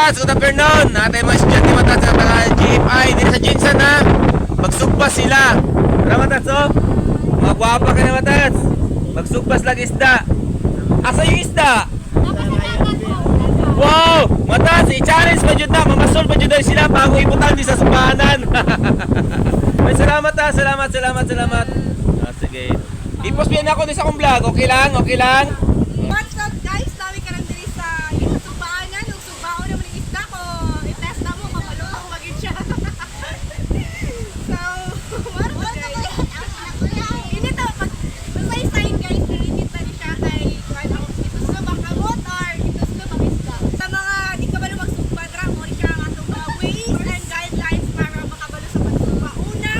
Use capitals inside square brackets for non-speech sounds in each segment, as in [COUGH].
Matats, good afternoon. Natay mga estudyante Matats sa taga GFI. Dito sa Jinsan na. Magsugpas sila. Tara Matats oh. Mga gwapa ka na Matats. Magsugpas lang isda. Asa yung isda? Wow! Matats, i-challenge pa dyan na. Mamasol pa dyan sila bago iputan di sa sumpahanan. [LAUGHS] Ay, salamat ha. Salamat, salamat, salamat. Ah, sige. I-post ako din sa akong vlog. Okay lang? Okay lang? What's up guys? Dami ka lang diri sa yung sumbaanan. Yung sumbao naman ng isda ko. I-test na mo, kapalo ako magin siya. so, what was it? Init na, pag masay sign guys, init na ni siya kay Kwan ako ito sumang kamot or ito sumang isda. Sa mga di ka ba magsumba dra, mo rin siya ang atong mga ways and guidelines para makabalo sa pagsumba. Una,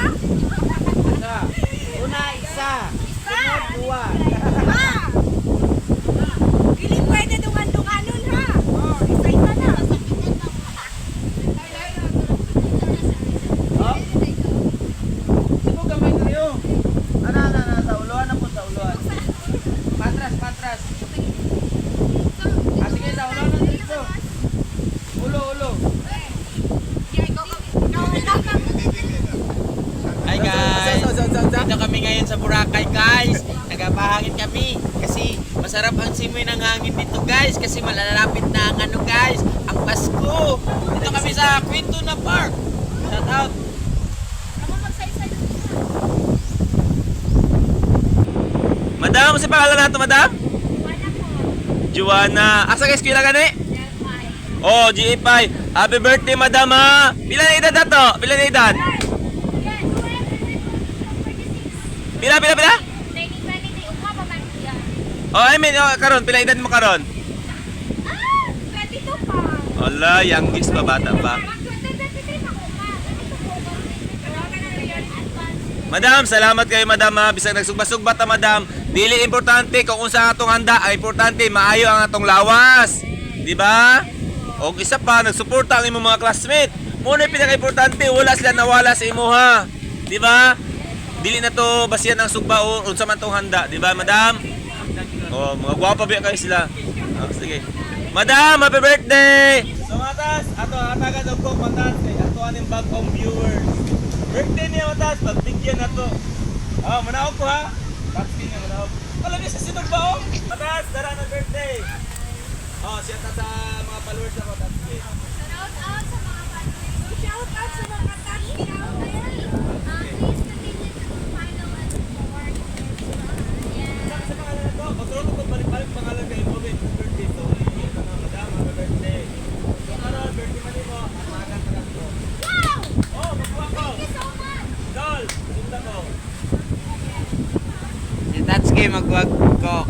Una, isa. isa. Dua. Ha! Dili pwede dungan-dunganon ha. Oh, isa-isa na. Oh. Sino gamay kayo? Ano, ano, ano, sa uluan na po, sa uluan. Patras, patras. Ah, sige, sa uluan na dito. Ulo, ulo. Hi guys! Dito kami ngayon sa Boracay guys. Nagapahangin kami kasi masarap ang simoy ng hangin dito guys kasi malalapit na ang ano guys, ang Pasko. Dito kami sa Quinto na Park. Shout out. Madam, sa pangalan nato, madam? Juana. Asa guys, kila gani? Oh, GA5. Happy birthday, madam ha. Pila na edad na to? Pila na edad? Pila, pila, pila? Oh, I mean, oh, karon, pila edad mo karon? Ala, youngest pa, bata pa. Madam, salamat kayo, madam. Bisag nagsugba-sugbat ta, madam. Dili importante kung unsa atong handa, ang importante maayo ang atong lawas. Di ba? O isa pa, nagsuporta ang imong mga classmate. Muna pinaka-importante, wala sila nawala sa imo ha. Di ba? Dili na to basihan ang sugba o unsa man tong handa, di ba, madam? Oh, mga gwapa ba kayo sila? Oh, sige. Madam, happy birthday! So matas, ato hatagan og kong matas kay ato aning bagong viewers. Birthday niya matas, pagbigyan na to. Oh, manaog ko ha. Taxi niya manaog. Wala niya sa sinog ba oh? Matas, dara na birthday. Oh, siya ta sa mga followers ako taxi. Shout out sa mga fans. Shout out sa mga touch out 松芸木学校